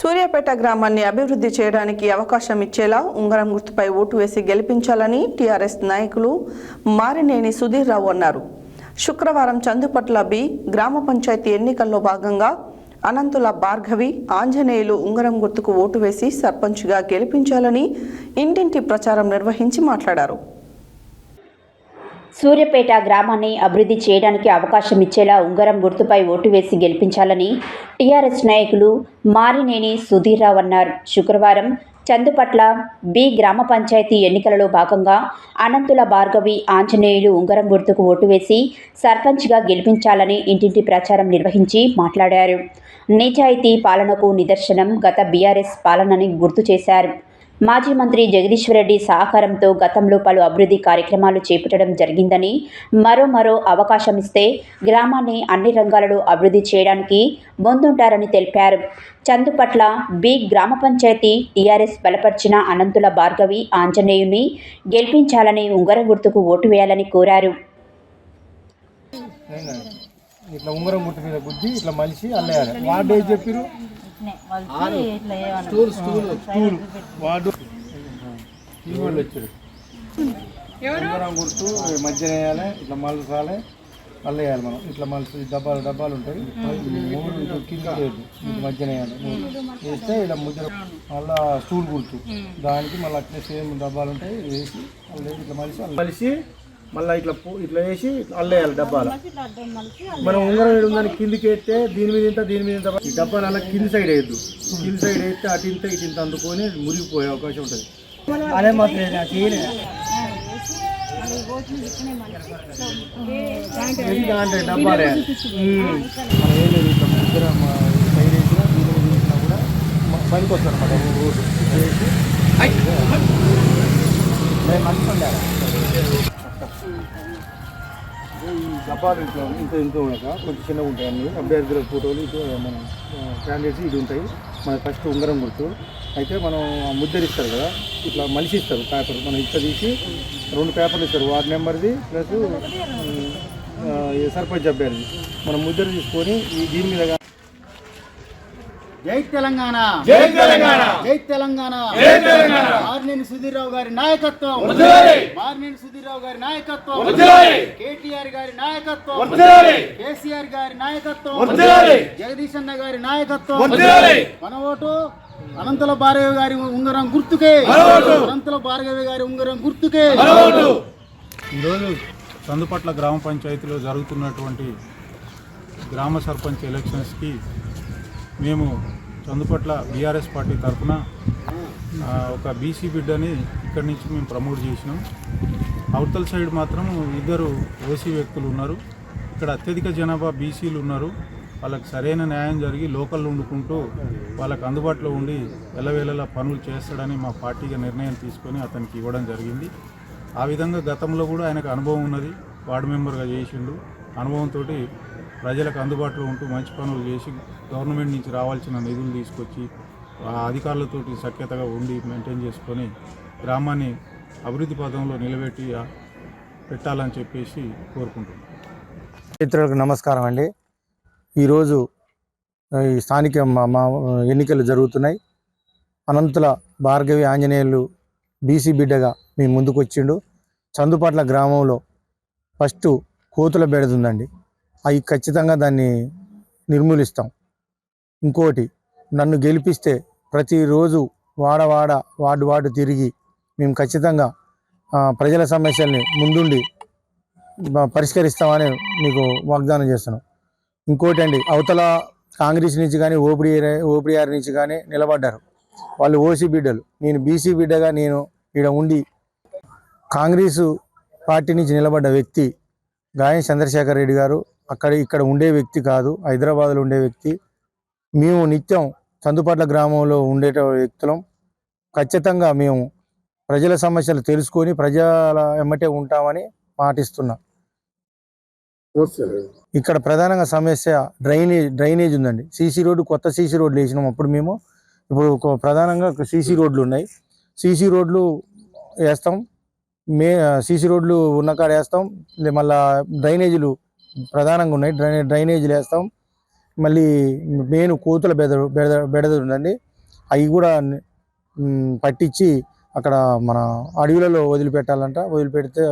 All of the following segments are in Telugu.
సూర్యాపేట గ్రామాన్ని అభివృద్ధి చేయడానికి అవకాశం ఇచ్చేలా ఉంగరం గుర్తుపై ఓటు వేసి గెలిపించాలని టీఆర్ఎస్ నాయకులు మారినేని సుధీర్ రావు అన్నారు. శుక్రవారం చందుపట్ల బి గ్రామ పంచాయతీ ఎన్నికల్లో భాగంగా అనంతుల భార్గవి ఆంజనేయులు ఉంగరం గుర్తుకు ఓటు వేసి సర్పంచ్గా గెలిపించాలని ఇంటింటి ప్రచారం నిర్వహించి మాట్లాడారు. సూర్యపేట గ్రామాన్ని అభివృద్ధి చేయడానికి అవకాశం ఇచ్చేలా ఉంగరం గుర్తుపై ఓటు వేసి గెలిపించాలని టీఆర్ఎస్ నాయకులు మారినేని సుధీర్రావు అన్నారు. శుక్రవారం చందుపట్ల బి గ్రామ పంచాయతీ ఎన్నికలలో భాగంగా అనంతుల భార్గవి ఆంజనేయులు ఉంగరం గుర్తుకు ఓటు వేసి సర్పంచ్గా గెలిపించాలని ఇంటింటి ప్రచారం నిర్వహించి మాట్లాడారు. నిజాయితీ పాలనకు నిదర్శనం గత బీఆర్ఎస్ పాలనని గుర్తు చేశారు. మాజీ మంత్రి జగదీశ్వరరెడ్డి సహకారంతో గతంలో పలు అభివృద్ధి కార్యక్రమాలు చేపట్టడం జరిగిందని మరో మరో అవకాశం ఇస్తే గ్రామాన్ని అన్ని రంగాలలో అభివృద్ధి చేయడానికి ముందుంటారని తెలిపారు. చందుపట్ల బి గ్రామ పంచాయతీ టీఆర్ఎస్ బలపరిచిన అనంతుల భార్గవి ఆంజనేయుని గెలిపించాలని ఉంగరం గుర్తుకు ఓటు వేయాలని కోరారు. ఇట్లా ఉంగరం గుట్టు మీద గుద్ది ఇట్లా మలిసి అల్లేయాలి. వాడు ఏం చెప్పారు స్టూల్ వాడు వచ్చారు. ఉంగరం గుర్తు మధ్యన వేయాలి ఇట్లా మలసాలి అల్లేయాలి మనం. ఇట్లా మలిసి డబ్బాలు డబ్బాలు ఉంటాయి. మూడు కింద లేదు. మధ్యన వేయాలి. వేస్తే ఇలా ముద్ర మళ్ళా స్టూల్ గుర్తు. దానికి మళ్ళీ అట్లే సేమ్ డబ్బాలు ఉంటాయి వేసి అల్లేసి ఇట్లా మలిసి మలిసి మళ్ళీ ఇట్లా పో- ఇట్లా వేసి అల్లేయాలి డబ్బాలు. మనం ఉంగరం ఉందని కిందికి వేస్తే దీని మీద ఇంత దీని మీద ఇంత ఈ డబ్బాని అలా కింది సైడ్ వేయద్దు కింది సైడ్ వేస్తే అటు ఇంత ఇటు ఇంత అందుకొని మురిగిపోయే అవకాశం ఉంటుంది. అదే మాత్రం డబ్బాలే. సైడ్ వేసినా దీని మీద వేసినా కూడా మ- పనికి వస్తారు అన్నమాట రోడ్డు వేసి మేము మంచి ఉండాలి ఈ డబ్బాలు ఇట్లా ఇంత ఇంత ఉండక కొంచెం చిన్నగా ఉంటాయి అన్ని అభ్యర్థుల ఫోటోలు ఇటు మన క్యాండిడేట్స్ ఇది ఉంటాయి మన ఫస్ట్ ఉంగరం గుర్తు అయితే మనం ముద్దరిస్తారు కదా ఇట్లా మలిసి ఇస్తారు పేపర్ మనం ఇట్లా తీసి రెండు పేపర్లు ఇస్తారు వార్డ్ నెంబర్ది ప్లస్ సర్పంచ్ అభ్యర్థి. మనం ముద్దరు తీసుకొని ఈ దీని మీద జై తెలంగాణ. జై తెలంగాణ. జై తెలంగాణ. జై తెలంగాణ. మార్నేని సుధీర్రావు గారి నాయకత్వం. మార్నేని సుధీర్రావు గారి నాయకత్వం. కేటీఆర్ గారి నాయకత్వం. కేసీఆర్ గారి నాయకత్వం. జగదీష్ అన్న గారి నాయకత్వం. మన ఓటు అనంతుల భార్గవి గారి ఉంగరం గుర్తుకే. అనంతుల భార్గవి గారి ఉంగరం గుర్తుకే. ఈరోజు చందుపట్ల గ్రామ పంచాయతీలో జరుగుతున్నటువంటి గ్రామ సర్పంచ్ ఎలక్షన్స్కి మేము చందుపట్ల బీఆర్ఎస్ పార్టీ తరఫున ఒక బీసీ బిడ్డని ఇక్కడి నుంచి మేము ప్రమోట్ చేసినాం. అవతల సైడ్ మాత్రం ఇద్దరు ఓసీ వ్యక్తులు ఉన్నారు. ఇక్కడ అత్యధిక జనాభా బీసీలు ఉన్నారు. వాళ్ళకి సరైన న్యాయం జరిగి లోకల్ వండుకుంటూ వాళ్ళకి అందుబాటులో ఉండి ఎలవేళలా పనులు చేస్తాడని మా పార్టీగా నిర్ణయం తీసుకొని అతనికి ఇవ్వడం జరిగింది. ఆ విధంగా గతంలో కూడా ఆయనకు అనుభవం ఉన్నది. వార్డు మెంబర్గా చేసిండు. అనుభవంతో ప్రజలకు అందుబాటులో ఉంటూ మంచి పనులు చేసి గవర్నమెంట్ నుంచి రావాల్సిన నిధులు తీసుకొచ్చి ఆ అధికారులతోటి సఖ్యతగా ఉండి మెయింటైన్ చేసుకొని గ్రామాన్ని అభివృద్ధి పదంలో నిలబెట్టి పెట్టాలని చెప్పేసి కోరుకుంటున్నాను మిత్రులకు నమస్కారం అండి. ఈరోజు ఈ స్థానిక మా మా ఎన్నికలు జరుగుతున్నాయి. అనంతుల భార్గవి ఆంజనేయులు బీసీ బిడ్డగా మీ ముందుకు వచ్చిండు చందుపట్ల గ్రామంలో ఫస్ట్ కోతుల బెడదుందండి. అవి ఖచ్చితంగా దాన్ని నిర్మూలిస్తాం. ఇంకోటి నన్ను గెలిపిస్తే ప్రతిరోజు వాడ వాడ వార్డు వార్డు తిరిగి మేము ఖచ్చితంగా ప్రజల సమస్యల్ని ముందుండి పరిష్కరిస్తామని మీకు వాగ్దానం చేస్తున్నాం. ఇంకోటి అండి అవతల కాంగ్రెస్ నుంచి కానీ ఓపిడి ఓపిడిఆర్ నుంచి కానీ నిలబడ్డారు. వాళ్ళు ఓసీ బిడ్డలు. నేను బీసీ బిడ్డగా నేను ఇక్కడ ఉండి కాంగ్రెస్ పార్టీ నుంచి నిలబడ్డ వ్యక్తి గాయం చంద్రశేఖర్ రెడ్డి గారు అక్కడ ఇక్కడ ఉండే వ్యక్తి కాదు హైదరాబాద్లో ఉండే వ్యక్తి. మేము నిత్యం చందుపట్ల గ్రామంలో ఉండే వ్యక్తులం. ఖచ్చితంగా మేము ప్రజల సమస్యలు తెలుసుకొని ప్రజల ఎమ్మటే ఉంటామని మాటిస్తున్నాం. ఇక్కడ ప్రధానంగా సమస్య డ్రైనేజ్ డ్రైనేజ్ ఉందండి. సీసీ రోడ్డు కొత్త సీసీ రోడ్లు వేసినాం అప్పుడు మేము. ఇప్పుడు ప్రధానంగా సీసీ రోడ్లు ఉన్నాయి. సీసీ రోడ్లు వేస్తాం. మే సీసీ రోడ్లు ఉన్న కాడ వేస్తాం. మళ్ళా డ్రైనేజీలు ప్రధానంగా ఉన్నాయి. డ్రైనే డ్రైనేజీలు వేస్తాం మళ్ళీ మెయిన్ కోతుల బెద బెడ బెడద ఉందండి. అవి కూడా పట్టించి అక్కడ మన అడవులలో వదిలిపెట్టాలంట. వదిలిపెడితే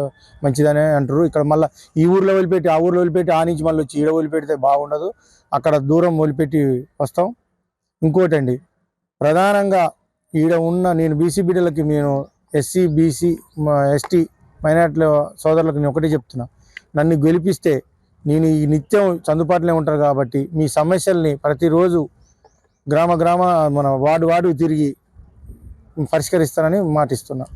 మంచిదనే అంటారు. ఇక్కడ మళ్ళీ ఈ ఊర్లో వదిలిపెట్టి ఆ ఊర్లో వదిలిపెట్టి ఆ నుంచి మళ్ళీ వచ్చి ఈడ వదిలిపెడితే బాగుండదు. అక్కడ దూరం వదిలిపెట్టి వస్తాం. ఇంకోటండి ప్రధానంగా ఈడ ఉన్న నేను బీసీ బిడ్డలకి నేను ఎస్సీ బీసీ ఎస్టీ మైనార్టీల సోదరులకు నేను ఒకటే చెప్తున్నా. నన్ను గెలిపిస్తే నేను ఈ నిత్యం చందుపాటులే ఉంటారు కాబట్టి మీ సమస్యల్ని ప్రతిరోజు గ్రామ గ్రామ మన వార్డు వార్డు తిరిగి పరిష్కరిస్తానని మాటిస్తున్నా.